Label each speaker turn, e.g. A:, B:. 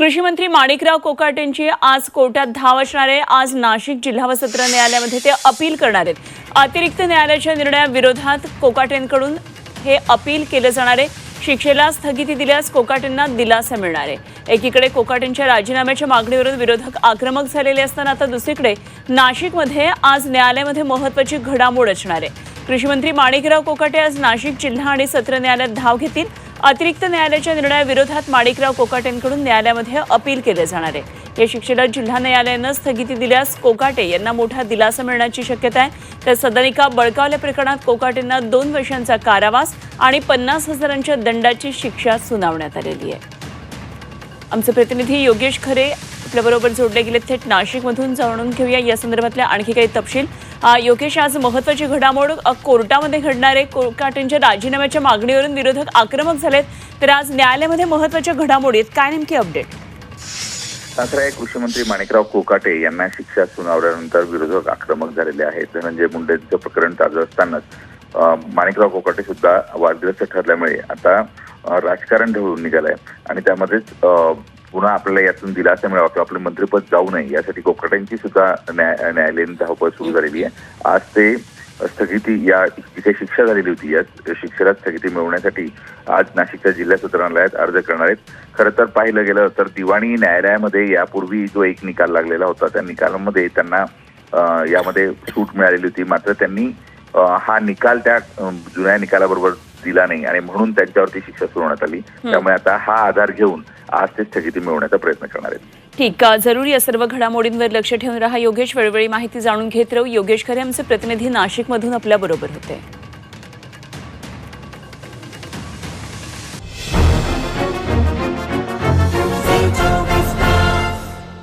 A: कृषी मंत्री माणिकराव कोकाटेंची आज कोर्टात धाव असणार आहे. आज नाशिक जिल्हा व सत्र न्यायालयामध्ये ते अपील करणार आहेत. अतिरिक्त न्यायालयाच्या निर्णयाविरोधात कोकाटेंकडून हे अपील केलं जाणार आहे. शिक्षेला स्थगिती दिल्यास कोकाटेंना दिलासा मिळणार आहे. एकीकडे कोकाटेंच्या राजीनाम्याच्या मागणीवरून विरोधक आक्रमक झालेले असताना आता दुसरीकडे नाशिकमध्ये आज न्यायालयामध्ये महत्वाची घडामोड असणार आहे. कृषी मंत्री माणिकराव कोकाटे आज नाशिक जिल्हा आणि सत्र न्यायालयात धाव घेतील. अतिरिक्त न्यायालयाच्या निर्णयाविरोधात माणिकराव कोकाटेंकडून न्यायालयामध्ये अपील केले जाणार आहे. या शिक्षेला जिल्हा न्यायालयानं स्थगिती दिल्यास कोकाटे यांना मोठा दिलासा मिळण्याची शक्यता आहे. तर सदनिका बळकावल्या प्रकरणात कोकाटेंना दोन वर्षांचा कारावास आणि पन्नास हजारांच्या दंडाची शिक्षा सुनावण्यात आलेली आहे. आमचे प्रतिनिधी योगेश खरे आपल्याबरोबर जोडले गेले थेट नाशिकमधून जाणून घेऊया. या संदर्भातल्या आणखी काही तपशील. योगेश आज महत्वाची घडामोड कोर्टामध्ये घडणारे कोकाटेंच्या राजीनाम्याच्या मागणीवरून विरोधक आक्रमक झालेत. तर आज न्यायालयामध्ये महत्त्वाच्या घडामोडी आहेत. काय नेमकी अपडेट?
B: ठाकरे आहे कृषी मंत्री माणिकराव कोकाटे यांना शिक्षा सुनावल्यानंतर विरोधक आक्रमक झालेले आहेत. धनंजय मुंडेचं प्रकरण ताजं असतानाच माणिकराव कोकाटे सुद्धा वादग्रस्त ठरल्यामुळे आता राजकारण ढवळून निघालंय. आणि त्यामध्येच अं, पुन्हा आपल्याला यातून दिलासा मिळावा किंवा आपलं मंत्रिपद जाऊ नये. यासाठी कोकाटेंची सुद्धा न्याय न्यायालयीन धावपळ सुरू झालेली आहे. आज ते स्थगिती या जिथे शिक्षा झालेली होती. या शिक्षेला स्थगिती मिळवण्यासाठी आज नाशिकच्या जिल्हा सत्र न्यायालयात अर्ज करणार आहेत. खरं तर पाहिलं गेलं तर दिवाणी न्यायालयामध्ये यापूर्वी जो एक निकाल लागलेला होता त्या निकालामध्ये त्यांना यामध्ये सूट मिळालेली होती. मात्र त्यांनी हा निकाल त्या जुन्या निकालाबरोबर दिला नाही आणि म्हणून त्यांच्यावरती शिक्षा सुनावण्यात आली. त्यामुळे आता हा आधार घेऊन आज ते स्थगिती मिळवण्याचा प्रयत्न करणार आहेत.
A: ठीक अ, जरूर या सर्व घडामोडींवर लक्ष ठेवून राहा योगेश वेळोवेळी माहिती जाणून घेत राहू. योगेश खरे आमचे प्रतिनिधी नाशिकमधून आपल्याबरोबर होते.